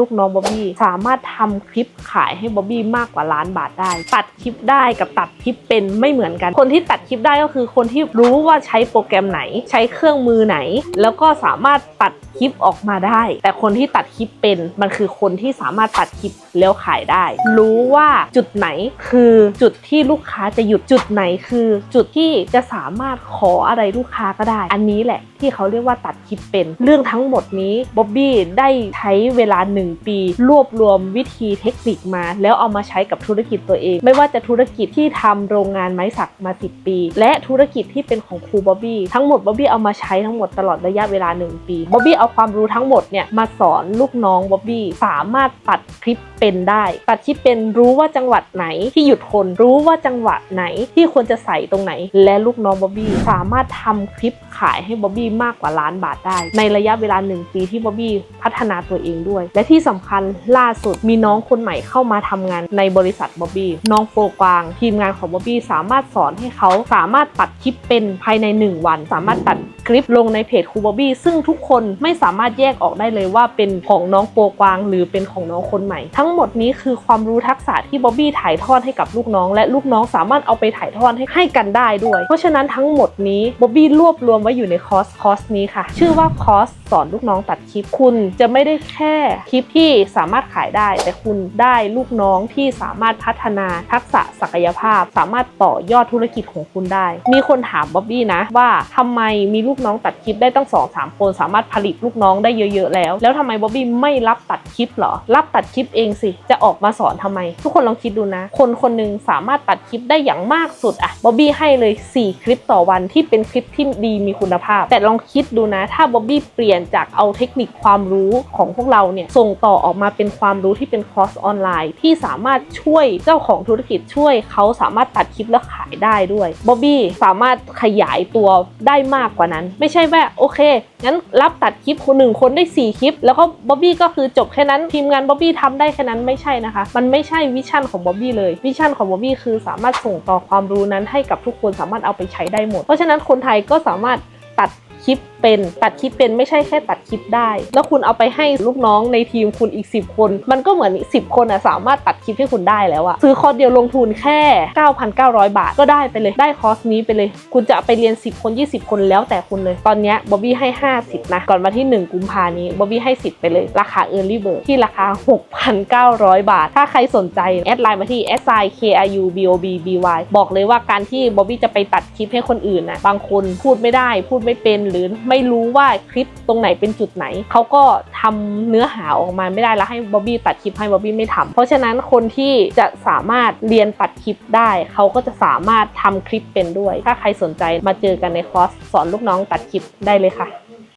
ลูกน้องบ๊อบบี้สามารถทำคลิปขายให้บ๊อบบี้มากกว่าล้านบาทได้ ตัดคลิปได้กับตัดคลิปเป็นไม่เหมือนกัน คนที่ตัดคลิปได้ก็คือคนที่รู้ว่าใช้โปรแกรมไหน ใช้เครื่องมือไหน แล้วก็สามารถตัดคลิปออกมาได้ แต่คนที่ตัดคลิปเป็นมันคือคนที่สามารถตัดคลิปแล้วขายได้ รู้ว่าจุดไหนคือจุดที่ลูกค้าจะหยุดจุดไหนคือ จุดที่จะสามารถขออะไรลูกค้าก็ได้ อันนี้แหละที่เขาเรียกว่าตัดคลิปเป็น เรื่องทั้งหมดนี้บ๊อบบี้ได้ใช้เวลาหนึ่ง1 ปี รวบรวมวิธีเทคนิคมา แล้วเอามาใช้กับธุรกิจตัวเอง ไม่ว่าจะธุรกิจที่ทำโรงงานไม้สักมา 10 ปี และธุรกิจที่เป็นของครูบ๊อบบี้ทั้งหมดบ๊อบบี้เอามาใช้ทั้งหมดตลอดระยะเวลา 1 ปีบ๊อบบี้เอาความรู้ทั้งหมดเนี่ยมาสอนลูกน้องบ๊อบบี้สามารถตัดคลิปเป็นได้ ตัดคลิปเป็นรู้ว่าจังหวัดไหนที่หยุดคนรู้ว่าจังหวะไหนที่ควรจะใส่ตรงไหน และลูกน้องบ๊อบบี้สามารถทำคลิปขายให้บ๊อบบี้มากกว่าล้านบาทได้ ในระยะเวลา 1 ปีที่บ๊อบบี้พัฒนาตัวเองด้วย และที่ที่สำคัญล่าสุดมีน้องคนใหม่เข้ามาทำงานในบริษัทบ๊อบบี้น้องโปรกวาง ทีมงานของบ๊อบบี้สามารถสอนให้เขาสามารถตัดคลิปเป็นภายใน 1 วัน สามารถตัดคลิปลงในเพจครูบ๊อบบี้ซึ่งทุกคนไม่สามารถแยกออกได้เลยว่าเป็นของน้องโปรกวาง หรือเป็นของน้องคนใหม่ ทั้งหมดนี้คือความรู้ทักษะที่บ๊อบบี้ถ่ายทอดให้กับลูกน้อง และลูกน้องสามารถเอาไปถ่ายทอดให้ให้กันได้ด้วย เพราะฉะนั้นทั้งหมดนี้บ๊อบบี้รวบรวมไว้อยู่ในคอร์สคอร์สนี้ค่ะ ชื่อว่าคอร์สสอนลูกน้องตัดคลิปคุณจะไม่ได้แค่คลิปที่สามารถขายได้ แต่คุณได้ลูกน้องที่สามารถพัฒนาทักษะศักยภาพ สามารถต่อยอดธุรกิจของคุณได้ มีคนถามบ๊อบบี้นะว่าทำไมมีลูกน้องตัดคลิปได้ตั้งสองสามคนสามารถผลิตลูกน้องได้เยอะ ๆ แล้ว แล้วทำไมบ๊อบบี้ไม่รับตัดคลิปหรอ รับตัดคลิปเองสิ จะออกมาสอนทำไม ทุกคนลองคิดดูนะ คนคนหนึ่งสามารถตัดคลิปได้อย่างมากสุดอะบ๊อบบี้ให้เลย 4 คลิปต่อวันที่เป็นคลิปที่ดีมีคุณภาพ แต่ลองคิดดูนะ ถ้าบ๊อบบี้เปลี่ยนจากเอาเทคนิคความรู้ของพวกเราเนี่ยส่งต่อออกมาเป็นความรู้ที่เป็นคอร์สออนไลน์ ที่สามารถช่วยเจ้าของธุรกิจช่วยเขาสามารถตัดคลิปแล้วขายได้ด้วยบ๊อบบี้สามารถขยายตัวได้มากกว่านั้น ไม่ใช่ว่าโอเคงั้นรับตัดคลิปคนหนึ่งคนได้ 4 คลิป แล้วก็บ๊อบบี้ก็คือจบแค่นั้นทีมงานบ๊อบบี้ทำได้แค่นั้นไม่ใช่นะคะ มันไม่ใช่วิชั่นของบ๊อบบี้เลยวิชั่นของบ๊อบบี้คือสามารถส่งต่อความรู้นั้นให้กับทุกคนสามารถเอาไปใช้ได้หมด เพราะฉะนั้นคนไทยก็สามารถตัดคลิป เป็น ตัดคลิปเป็นไม่ใช่แค่ตัดคลิปได้ แล้วคุณเอาไปให้ลูกน้องในทีมคุณอีก 10 คน มันก็เหมือนอีก10 คนอะสามารถตัดคลิปให้คุณได้แล้วอะซื้อคอร์สเดียวลงทุนแค่ 9,900 บาทก็ได้ไปเลยได้คอร์สนี้ไปเลย คุณจะไปเรียน 10 คน 20 คนแล้วแต่คุณเลยตอนนี้บ๊อบบี้ให้ 50 นะ ก่อนมาที่ 1 กุมภานี้บ๊อบบี้ให้สิทธิ์ไปเลย ราคา Early Bird ที่ราคา 6,900 บาท ถ้าใครสนใจแอดไลน์มาที่ s i k i u b o b b y บอกเลยว่าการที่บ๊อบบี้จะไปตัดคลิปให้คนอื่นนะบางคนพูดไม่ได้ พูดไม่เป็นหรือไไม่รู้ว่าคลิปตรงไหนเป็นจุดไหน เขาก็ทำเนื้อหาออกมาไม่ได้แล้วให้บ๊อบบี้ตัดคลิปให้บ๊อบบี้ไม่ทำเพราะฉะนั้นคนที่จะสามารถเรียนตัดคลิปได้ เขาก็จะสามารถทำคลิปเป็นด้วย ถ้าใครสนใจมาเจอกันในคอร์สสอนลูกน้องตัดคลิปได้เลยค่ะ